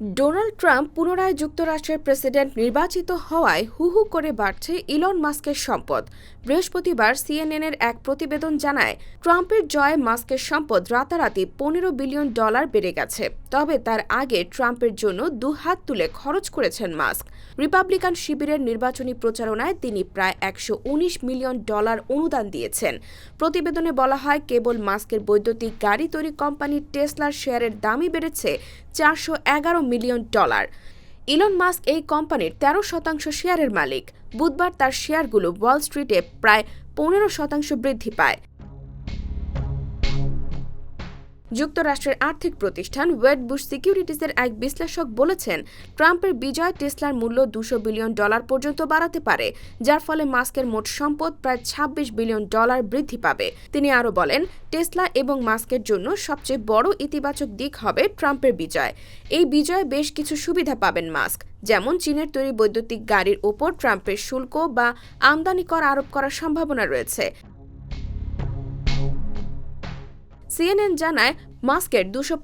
Donald Trump পুনরায় যুক্তরাষ্ট্রের president নির্বাচিত হওয়ায় হু হু করে বাড়ছে ইলন মাস্কের সম্পদ। বৃহস্পতিবার সিএনএনের এক প্রতিবেদন জানায়, ট্রাম্পের জয়ে মাস্কের সম্পদ রাতারাতি পনেরো বিলিয়ন ডলার বেড়ে গেছে। তবে তার আগে ট্রাম্পের জন্য দুহাত তুলে খরচ করেছেন মাস্ক। রিপাবলিকান শিবিরের নির্বাচনী প্রচারণায় তিনি প্রায় একশো উনিশ মিলিয়ন ডলার অনুদান দিয়েছেন। প্রতিবেদনে বলা হয়, কেবল মাস্কের বৈদ্যুতিক গাড়ি তৈরি কোম্পানি টেসলার শেয়ারের দামই বেড়েছে চারশো এগারো মিলিয়ন ডলার। ইলন মাস্ক এই কোম্পানির তেরো শতাংশ শেয়ারের মালিক। বুধবার তার শেয়ারগুলো ওয়াল স্ট্রিটে প্রায় পনেরো শতাংশ বৃদ্ধি পায়। যুক্তরাষ্ট্রের আর্থিক প্রতিষ্ঠান ওয়েড বুশ সিকিউরিটিজের এক বিশ্লেষক বলেছেন, ট্রাম্পের বিজয় টেসলার মূল্য দুশো বিলিয়ন ডলার পর্যন্ত বাড়াতে পারে, যার ফলে মাস্কের মোট সম্পদ প্রায় ২৬ বিলিয়ন ডলার বৃদ্ধি পাবে। তিনি আরও বলেন, টেসলা এবং মাস্কের জন্য সবচেয়ে বড় ইতিবাচক দিক হবে ট্রাম্পের বিজয়। এই বিজয়ে বেশ কিছু সুবিধা পাবেন মাস্ক, যেমন চীনের তৈরি বৈদ্যুতিক গাড়ির ওপর ট্রাম্পের শুল্ক বা আমদানি কর আরোপ করার সম্ভাবনা রয়েছে। সিএনএন জানায় মাস্কের দুশো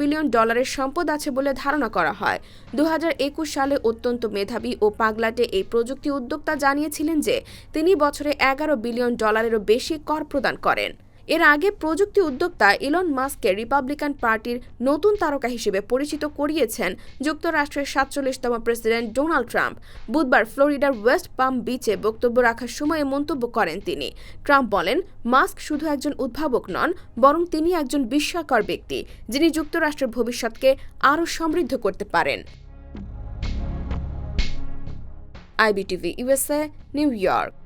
বিলিয়ন ডলারের সম্পদ আছে বলে ধারণা করা হয়। দু হাজার একুশ সালে অত্যন্ত মেধাবী ও পাগলাটে এই প্রযুক্তি উদ্যোক্তা জানিয়েছিলেন যে তিনি বছরে এগারো বিলিয়ন ডলারেরও বেশি কর প্রদান করেন। এর আগে প্রযুক্তি উদ্যোক্তা ইলন মাস্ককে রিপাবলিকান পার্টির নতুন তারকা হিসেবে পরিচিত করিয়েছেন যুক্তরাষ্ট্রের সাতচল্লিশতম প্রেসিডেন্ট ডোনাল্ড ট্রাম্প বুধবার ফ্লোরিডার ওয়েস্ট পাম বিচে বক্তব্য রাখার সময়ে মন্তব্য করেন তিনি। ট্রাম্প বলেন, মাস্ক শুধু একজন উদ্ভাবক নন, বরং তিনি একজন বিস্ময়কর ব্যক্তি, যিনি যুক্তরাষ্ট্রের ভবিষ্যৎকে আরও সমৃদ্ধ করতে পারেন। IBTV USA New York.